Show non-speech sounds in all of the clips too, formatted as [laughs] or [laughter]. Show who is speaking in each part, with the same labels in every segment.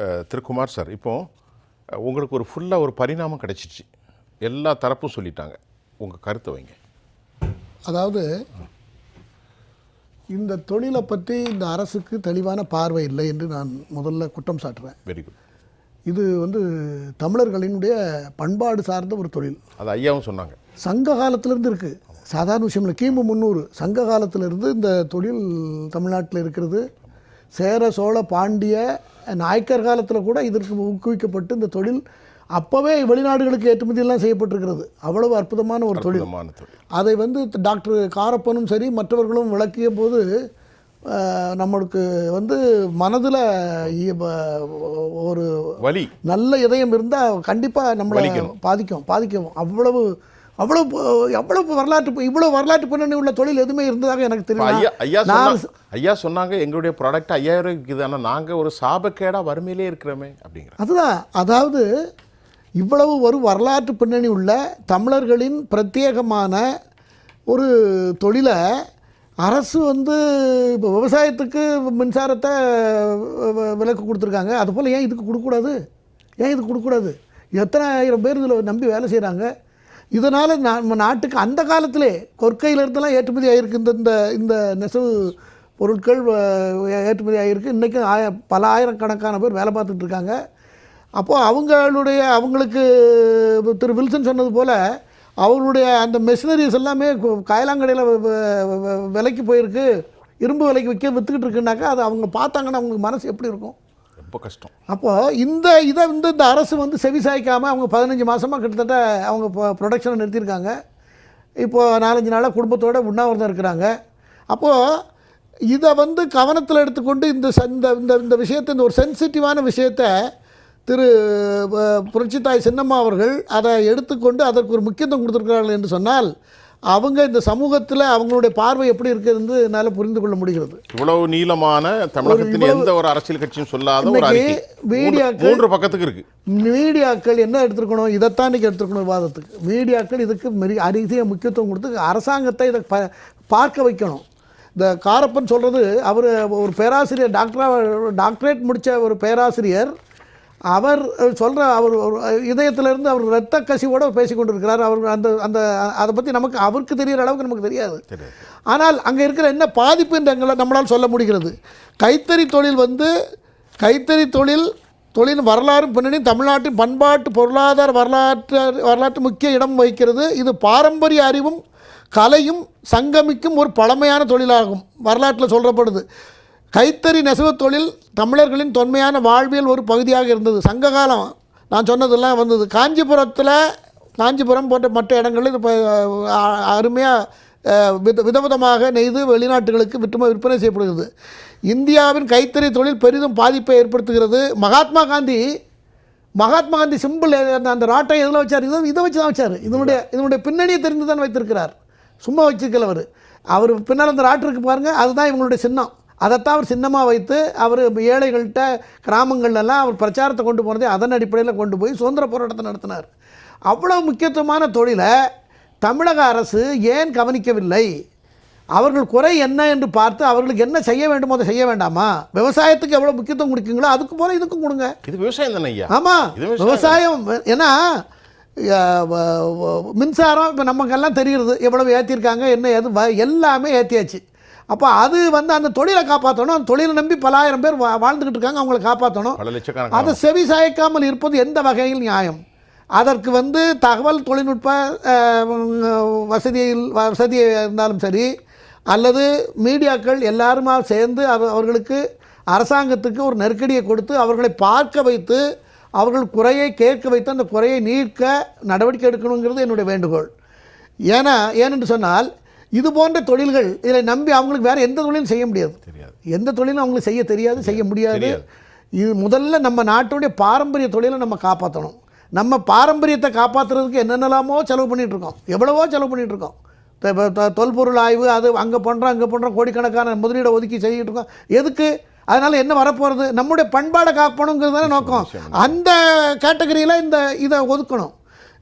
Speaker 1: அஹ், திரு Kumar sir இப்போ அஹ், உங்களுக்கு ஒரு ஃபுல்லாக ஒரு பரிணாமம் கிடைச்சிச்சு. எல்லா தரப்பும் சொல்லிட்டாங்க. உங்கள் கருத்தை வைங்க.
Speaker 2: அதாவது இந்த தொழிலை பற்றி இந்த அரசுக்கு தெளிவான பார்வை இல்லை என்று நான் முதல்ல குற்றம் சாட்டுறேன்.
Speaker 1: வெரி குட்
Speaker 2: இது வந்து தமிழர்களினுடைய பண்பாடு சார்ந்த ஒரு தொழில்.
Speaker 1: அது ஐயாவும் சொன்னாங்க.
Speaker 2: சங்க காலத்திலேருந்து இருக்குது சாதாரண விஷயம் இல்லை கிமு முந்நூறு. சங்க காலத்திலிருந்து இந்த தொழில் தமிழ்நாட்டில் இருக்கிறது. சேர சோழ பாண்டிய நாயக்கர் காலத்தில் கூட இதற்கு ஊக்குவிக்கப்பட்டு இந்த தொழில் அப்போவே வெளிநாடுகளுக்கு ஏற்றுமதி எல்லாம் செய்யப்பட்டிருக்கிறது. அவ்வளவு அற்புதமான ஒரு தொழில். அதை வந்து டாக்டர் காரப்பனும் சரி மற்றவர்களும் விளக்கிய போது நம்மளுக்கு வந்து மனதில் ஒரு
Speaker 1: வலி.
Speaker 2: நல்ல இதயம் இருந்தால் கண்டிப்பாக நம்மளை. பாதிக்கும் பாதிக்கும். அவ்வளவு அவ்வளவு எவ்வளவு வரலாற்று இவ்வளவு வரலாற்று பின்னணி உள்ள தொழில் எதுவுமே இருந்ததாக எனக்கு
Speaker 1: இப்ப ஐயா ஐயா
Speaker 2: தெரியும் நான்
Speaker 1: ஐயா சொன்னாங்க எங்களுடைய ப்ராடக்ட் ஐயாயிரம் விற்கிது ஆனால் நாங்கள் ஒரு சாபக்கேடா வறுமையிலே இருக்கிறோமே அப்படிங்கிற
Speaker 2: அதுதான். அதாவது இவ்வளவு ஒரு வரலாற்று பின்னணி உள்ள தமிழர்களின் பிரத்யேகமான ஒரு தொழிலை அரசு வந்து இப்போ விவசாயத்துக்கு மின்சாரத்தை விலக்கு கொடுத்துருக்காங்க. அதுபோல் ஏன் இதுக்கு கொடுக்கக்கூடாது? ஏன் இதுக்கு கொடுக்கக்கூடாது? எத்தனை ஆயிரம் பேர் இதில் நம்பி வேலை செய்கிறாங்க இதனால் நம்ம நாட்டுக்கு அந்த காலத்திலே கொற்கையிலிருந்தெல்லாம் ஏற்றுமதி ஆகியிருக்கு இந்த இந்த இந்த நெசவு பொருட்கள் ஏற்றுமதி ஆகியிருக்கு இன்றைக்கும் ஆய பல ஆயிரக்கணக்கான பேர் வேலை பார்த்துட்டு இருக்காங்க. அப்போது அவங்களுடைய அவங்களுக்கு திரு வில்சன் சொன்னது போல் அவங்களுடைய அந்த மெஷினரிஸ் எல்லாமே கு- காயலாங்கடையில் வ- விலைக்கு போயிருக்கு. இரும்பு விலைக்கு விற்க விற்றுக்கிட்டு இருக்குனாக்கா அது அவங்க பார்த்தாங்கன்னா அவங்களுக்கு மனசு எப்படி இருக்கும்?
Speaker 1: ரொம்ப கஷ்டம்.
Speaker 2: அப்போது இந்த இதை வந்து இந்த அரசு வந்து செவி சாய்க்காமல் அவங்க பதினஞ்சு மாதமாக கிட்டத்தட்ட அவங்க ப்ரொடக்ஷனை நிறுத்தியிருக்காங்க. இப்போது நாலஞ்சு நாளாக குடும்பத்தோடு உண்ணாவிரதம் இருக்கிறாங்க. அப்போது இதை வந்து கவனத்தில் எடுத்துக்கொண்டு இந்த இந்த இந்த இந்த விஷயத்தை இந்த ஒரு சென்சிட்டிவான விஷயத்தை திரு புரட்சித்தாய் சின்னம்மா அவர்கள் அதை எடுத்துக்கொண்டு அதற்கு ஒரு முக்கியத்துவம் கொடுத்துருக்கிறார்கள் என்று சொன்னால் அவங்க இந்த சமூகத்தில் அவங்களுடைய பார்வை எப்படி இருக்கிறது என்னால் புரிந்து கொள்ள முடிகிறது.
Speaker 1: இவ்வளவு நீளமான தமிழகத்தின் எந்த ஒரு அரசியல் கட்சியும் சொல்லாத ஒரு
Speaker 2: மீடியாக்கள்
Speaker 1: மூன்று பக்கத்துக்கு இருக்கு.
Speaker 2: மீடியாக்கள் என்ன எடுத்துருக்கணும்? இதைத்தான் இன்றைக்கி எடுத்துருக்கணும் விவாதத்துக்கு. மீடியாக்கள் இதுக்கு மெரி அதிக முக்கியத்துவம் கொடுத்து அரசாங்கத்தை இதை ப பார்க்க வைக்கணும். இந்த காரப்பன் சொல்கிறது அவர் ஒரு பேராசிரியர் டாக்டராக டாக்டரேட் முடித்த ஒரு பேராசிரியர் அவர் சொல்கிற அவர் இதயத்திலிருந்து அவர் இரத்த கசிவோடு பேசி கொண்டிருக்கிறார் அவர் அந்த அந்த அதை பற்றி நமக்கு அவருக்கு தெரிகிற அளவுக்கு நமக்கு தெரியாது.
Speaker 1: தெரியாது.
Speaker 2: ஆனால் அங்கே இருக்கிற என்ன பாதிப்பு என்று எங்களை நம்மளால் சொல்ல முடிகிறது. கைத்தறி தொழில் வந்து கைத்தறி தொழில் தொழில் வரலாறு பின்னணி தமிழ்நாட்டின் பண்பாட்டு பொருளாதார வரலாற்று வரலாற்று முக்கிய இடம் வகிக்கிறது. இது பாரம்பரிய அறிவும் கலையும் சங்கமிக்கும் ஒரு பழமையான தொழிலாகும். வரலாற்றில் சொல்லப்படுது கைத்தறி நெசவுத் தொழில் தமிழர்களின் தொன்மையான வாழ்வியல் ஒரு பகுதியாக இருந்தது. சங்க காலம் நான் சொன்னதெல்லாம் வந்தது. காஞ்சிபுரத்தில் காஞ்சிபுரம் போன்ற மற்ற இடங்களில் இது அருமையாக வித விதவிதமாக நெய்து வெளிநாட்டுகளுக்கு விற்றுமை விற்பனை செய்யப்படுகிறது. இந்தியாவின் கைத்தறி தொழில் பெரிதும் பாதிப்பை ஏற்படுத்துகிறது. மகாத்மா காந்தி மகாத்மா காந்தி சிம்பிள் அந்த அந்த ராட்டை எதில் வச்சார்? இதை இதை வச்சு தான் வச்சார். இதனுடைய இதனுடைய பின்னணியை தெரிந்து தான் வைத்திருக்கிறார். சும்மா வச்சுக்கல அவர். அவர் பின்னால் அந்த ராட்டு இருக்கு பாருங்கள் அதுதான் இவங்களுடைய சின்னம். அதைத்தான் அவர் சின்னமாக வைத்து அவர் ஏழைகள்கிட்ட கிராமங்கள்லாம் அவர் பிரச்சாரத்தை கொண்டு போனதே அதன் அடிப்படையில் கொண்டு போய் சுதந்திர போராட்டத்தை நடத்தினார். அவ்வளோ முக்கியத்துவமான தொழிலை தமிழக அரசு ஏன் கவனிக்கவில்லை? அவர்கள் குறை என்ன என்று பார்த்து அவர்களுக்கு என்ன செய்ய வேண்டுமோ அதை செய்ய வேண்டாமா? விவசாயத்துக்கு எவ்வளோ முக்கியத்துவம் கொடுக்கீங்களோ அதுக்கு போல இதுக்கும் கொடுங்க.
Speaker 1: இது விவசாயம் தானே ஐயா?
Speaker 2: ஆமாம்
Speaker 1: விவசாயம்.
Speaker 2: ஏன்னா மின்சாரம் இப்போ நமக்கெல்லாம் தெரிகிறது எவ்வளவு ஏற்றிருக்காங்க என்ன வ- எல்லாமே ஏற்றியாச்சு அப்போ அது வந்து அந்த தொழிலை காப்பாற்றணும் அந்த தொழிலை நம்பி பலாயிரம் பேர் வா- வாழ்ந்துக்கிட்டு இருக்காங்க அவங்கள காப்பாற்றணும் அதை செவி சாய்க்காமல் இருப்பது எந்த வகையில் நியாயம்? அதற்கு வந்து தகவல் தொழில்நுட்ப வசதியில் வசதி இருந்தாலும் சரி அல்லது மீடியாக்கள் எல்லாருமா சேர்ந்து அவ- அவர்களுக்கு அரசாங்கத்துக்கு ஒரு நெருக்கடியை கொடுத்து அவர்களை பார்க்க வைத்து அவர்கள் குறையை கேட்க வைத்து அந்த குறையை நீக்க நடவடிக்கை எடுக்கணுங்கிறது என்னுடைய வேண்டுகோள். ஏன்னா ஏனென்று சொன்னால் இது போன்ற தொழில்கள் இதை நம்பி அவங்களுக்கு வேறு எந்த தொழிலும் செய்ய முடியாது.
Speaker 1: தெரியாது.
Speaker 2: எந்த தொழிலும் அவங்களுக்கு செய்ய தெரியாது செய்ய முடியாது. இது முதல்ல நம்ம நாட்டுடைய பாரம்பரிய தொழிலை நம்ம காப்பாற்றணும் நம்ம பாரம்பரியத்தை காப்பாற்றுறதுக்கு என்னென்னலாமோ செலவு பண்ணிட்டு இருக்கோம் எவ்வளவோ செலவு தொ- தொ- தொல்பொருள் ஆய்வு அது அங்கே பண்ணுறோம் அங்கே பண்ணுறோம் கோடிக்கணக்கான முதலீடை ஒதுக்கி செய்யிட்டு இருக்கோம் எதுக்கு? அதனால் என்ன வரப்போகிறது நம்முடைய பண்பாடை காக்கணுங்கிறது தானே நோக்கம். அந்த கேட்டகரியில் இந்த இதை ஒதுக்கணும்.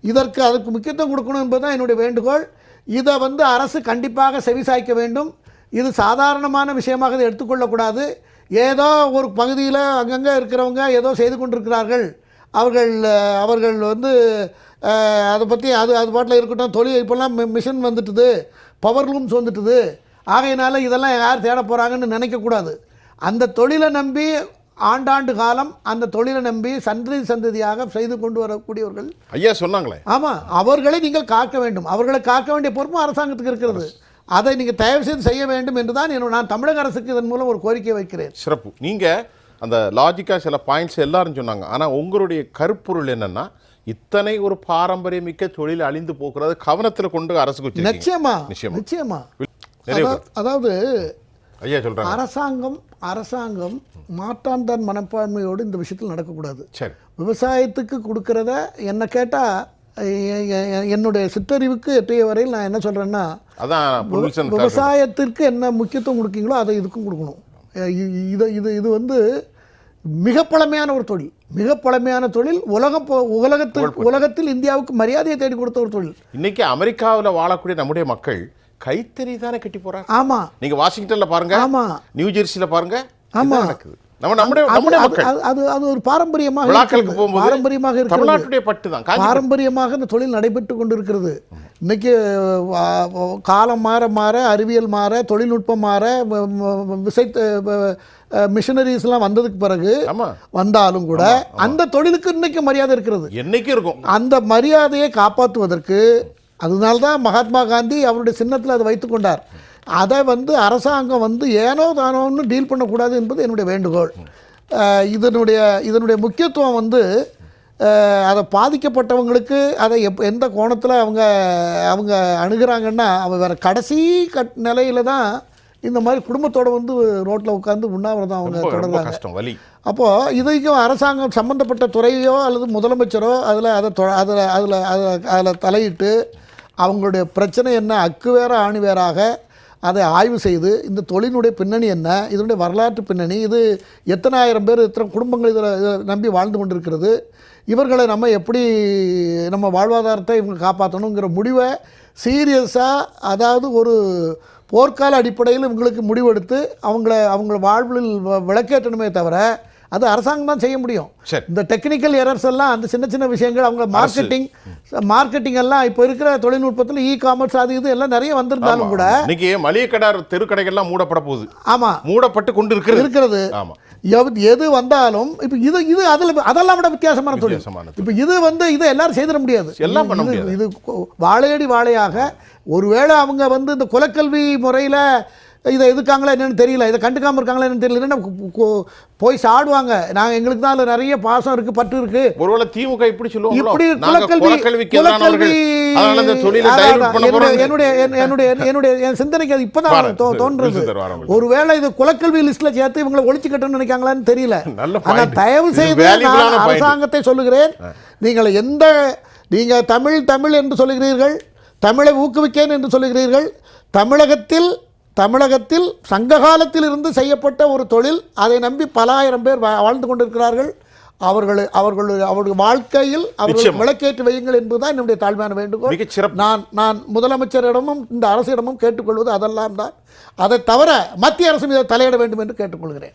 Speaker 2: இதற்கு அதுக்கு முக்கியத்துவம் கொடுக்கணும் என்பது தான் என்னுடைய வேண்டுகோள். இதை வந்து அரசு கண்டிப்பாக செவிசாய்க்க வேண்டும். இது சாதாரணமான விஷயமாக இதை எடுத்துக்கொள்ளக்கூடாது. ஏதோ ஒரு பகுதியில் அங்கங்கே இருக்கிறவங்க ஏதோ செய்து கொண்டிருக்கிறார்கள். அவர்கள் அவர்கள் வந்து அதை பற்றி அது அது பாட்டில் இருக்கட்டும் தொழில் இப்போல்லாம் மி- மிஷின் வந்துட்டுது. பவர் லூம்ஸ் வந்துட்டுது. ஆகையினால இதெல்லாம் யார் தேட போகிறாங்கன்னு நினைக்கக்கூடாது. அந்த தொழிலை நம்பி ஆண்டாண்டு காலம் அந்த தொழிலை நம்பி சந்ததி சந்ததியாக செய்து கொண்டு வரக்கூடியவர்கள்.
Speaker 1: ஐயா சொன்னாங்களே.
Speaker 2: ஆமாம் அவர்களை நீங்கள் காக்க வேண்டும். அவர்களை காக்க வேண்டிய பொறுப்பும் அரசாங்கத்துக்கு இருக்கிறது. அதை நீங்கள் தயவு செய்து செய்ய வேண்டும் என்று தான் நான் தமிழக அரசுக்கு இதன் மூலம் ஒரு கோரிக்கை வைக்கிறேன்.
Speaker 1: சிறப்பு. நீங்கள் அந்த லாஜிக்காக சில பாயிண்ட்ஸ் எல்லாரும் சொன்னாங்க. ஆனால் உங்களுடைய கருப்பொருள் என்னன்னா இத்தனை ஒரு பாரம்பரியமிக்க தொழில் அழிந்து போகிறது கவனத்தில் கொண்டு அரசுக்கு
Speaker 2: நிச்சயமா.
Speaker 1: நிச்சயமா.
Speaker 2: நிச்சயமா. அதாவது
Speaker 1: ஐயா சொல்றாங்க.
Speaker 2: அரசாங்கம் அரசாங்கம் மாற்றான்தான் மனப்பான்மையோடு இந்த விஷயத்தில் நடக்கக்கூடாது.
Speaker 1: சரி.
Speaker 2: விவசாயத்துக்கு கொடுக்கறத என்னை கேட்டால் என்னுடைய சிற்றறிவுக்கு எட்டிய வரையில் நான் என்ன சொல்கிறேன்னா விவசாயத்திற்கு என்ன முக்கியத்துவம் கொடுக்கீங்களோ அதை இதுக்கும் கொடுக்கணும். இது இது இது வந்து மிக பழமையான ஒரு தொழில். மிக பழமையான தொழில். உலகம் உலகத்தில் உலகத்தில் இந்தியாவுக்கு மரியாதையை தேடி கொடுத்த ஒரு தொழில்.
Speaker 1: இன்னைக்கு அமெரிக்காவில் வாழக்கூடிய நம்முடைய மக்கள் கைத்தறி தானே கட்டி போறாங்க.
Speaker 2: ஆமாம்
Speaker 1: நீங்க வாஷிங்டன்ல பாருங்க.
Speaker 2: ஆமாம்
Speaker 1: நியூ ஜெர்சியில பாருங்க.
Speaker 2: ஆமா.
Speaker 1: நடக்குது? நம்ம நம்முடைய நம்முடைய மக்கள்.
Speaker 2: அது- அது ஒரு பாரம்பரியமாக
Speaker 1: விழாக்களுக்கு. போகும்போது
Speaker 2: பாரம்பரியமாக
Speaker 1: தமிழ்நாட்டுடைய பட்டு தான்.
Speaker 2: பாரம்பரியமாக இந்த தொழில் நடைபெற்று கொண்டிருக்கிறது. இன்னைக்கு காலம் மாற மாற அறிவியல் மாற தொழில்நுட்பம் மாற விசை மிஷினரிஸ்லாம் வந்ததுக்கு பிறகு
Speaker 1: ஆமா.
Speaker 2: வந்தாலும் கூட அந்த தொழிலுக்கு இன்னைக்கு மரியாதை இருக்கிறது.
Speaker 1: என்னைக்கும் இருக்கும்.
Speaker 2: அந்த மரியாதையை காப்பாற்றுவதற்கு அதனால்தான் மகாத்மா காந்தி அவருடைய சின்னத்தில் அதை வைத்துக்கொண்டார் அதை வந்து அரசாங்கம் வந்து ஏனோ தானோன்னு டீல் பண்ணக்கூடாது என்பது என்னுடைய வேண்டுகோள். இதனுடைய இதனுடைய முக்கியத்துவம் வந்து அதை பாதிக்கப்பட்டவங்களுக்கு அதை எப் எந்த கோணத்தில் அவங்க அவங்க அணுகுறாங்கன்னா அவங்க வேறு கடைசி கட் நிலையில தான் இந்த மாதிரி குடும்பத்தோட வந்து ரோட்டில் உட்காந்து உண்ணாவிரதம் அவங்க தொடர்றாங்க.
Speaker 1: கஷ்டம் வலி.
Speaker 2: அப்போது இதுக்கும் அரசாங்கம் சம்மந்தப்பட்ட துறையோ அல்லது முதலமைச்சரோ அதில் அதை தொ அதில் அதில் அதில் அதில் தலையிட்டு அவங்களுடைய பிரச்சனை என்ன அக்கு வேற ஆணி வேறாக அதை ஆய்வு செய்து இந்த தொழிலினுடைய பின்னணி என்ன இதனுடைய வரலாற்று பின்னணி இது எத்தனை ஆயிரம் பேர் எத்தனை குடும்பங்கள் இதில் இதில் நம்பி வாழ்ந்து கொண்டிருக்கிறது இவர்களை நம்ம எப்படி நம்ம வாழ்வாதாரத்தை இவங்க காப்பாற்றணுங்கிற முடிவை சீரியஸாக அதாவது ஒரு போர்க்கால அடிப்படையில் இவங்களுக்கு முடிவெடுத்து அவங்கள அவங்கள வாழ்வில் வ- விளக்கேற்றணுமே தவிர அது அரசாங்கம் தான் செய்ய முடியும். இந்த டெக்னிக்கல் எரர்ஸ் எல்லாம் அந்த சின்ன சின்ன விஷயங்கள் அவங்க மார்க்கெட்டிங் மார்க்கெட்டிங் எல்லாம் இப்போ இருக்கிற தொழில்நுட்பத்தில் இ காமர்ஸ் அது இது எல்லாம் நிறைய வந்திருந்தாலும் கூட
Speaker 1: இன்னைக்கு மளிகை கடை தெருக்கடைகள்லாம் மூடப்பட போகுது.
Speaker 2: ஆமாம்
Speaker 1: மூடப்பட்டு கொண்டு இருக்கிறது.
Speaker 2: இருக்கிறது.
Speaker 1: ஆமா.
Speaker 2: எவ்- எது வந்தாலும் இப்போ இது இது அதில் அதெல்லாம் விட வித்தியாசமான தொழில். இப்போ இது வந்து இதை எல்லாரும் செய்திட முடியாது.
Speaker 1: எல்லாம் பண்ண முடியாது.
Speaker 2: இது வாழையடி வாழையாக ஒருவேளை அவங்க வந்து இந்த குலக்கல்வி முறையில் இதை எதுக்காங்களா என்னன்னு தெரியல. இதை கண்டுக்காம இருக்காங்களா என்னன்னு தெரியல. போய் சாடுவாங்க. நாங்கள் எங்களுக்கு தான் அதில் நிறைய பாசம் இருக்குது பற்று இருக்குது
Speaker 1: ஒருவேளை திமுக இப்படி சொல்லுவாங்களோ?
Speaker 2: இப்படி குலக்கல்வி.
Speaker 1: பண்ண
Speaker 2: என்னுடைய என்னுடைய என்- என்னுடைய என் சிந்தனைக்கு அது இப்பதான்
Speaker 1: வாரம்.
Speaker 2: தோ-
Speaker 1: சரி,
Speaker 2: தோன்றுறது.
Speaker 1: விழுந்து தருவார் உங்களுக்கு.
Speaker 2: ஒருவேளை இது குலக்கல்வி லிஸ்ட்ல சேர்த்து இவங்களை ஒழிச்சு கட்டணும்னு நினைக்காங்களான்னு தெரியல. [laughs]
Speaker 1: நல்ல
Speaker 2: ஆனா
Speaker 1: point.
Speaker 2: தயவு செய்து நான். அரசாங்கத்தை சொல்லுகிறேன். நீங்கள் எந்த நீங்க தமிழ் தமிழ் என்று சொல்லுகிறீர்கள். தமிழை ஊக்குவிக்கேன் என்று சொல்லுகிறீர்கள். தமிழகத்தில் தமிழகத்தில் சங்க காலத்தில் இருந்து செய்யப்பட்ட ஒரு தொழில் அதை நம்பி பல ஆயிரம் பேர் வாழ்ந்து கொண்டிருக்கிறார்கள். அவர்கள் அவர்கள் அவருடைய வாழ்க்கையில் அவர்கள். விளக்கேற்றி வையுங்கள் என்பதுதான் என்னுடைய தாழ்மையான வேண்டுகோள். நான் நான் முதலமைச்சரிடமும் இந்த அரசிடமும் கேட்டுக்கொள்வது அதெல்லாம் தான். அதை தவிர மத்திய அரசும் இதை தலையிட வேண்டும் என்று கேட்டுக்கொள்கிறேன்.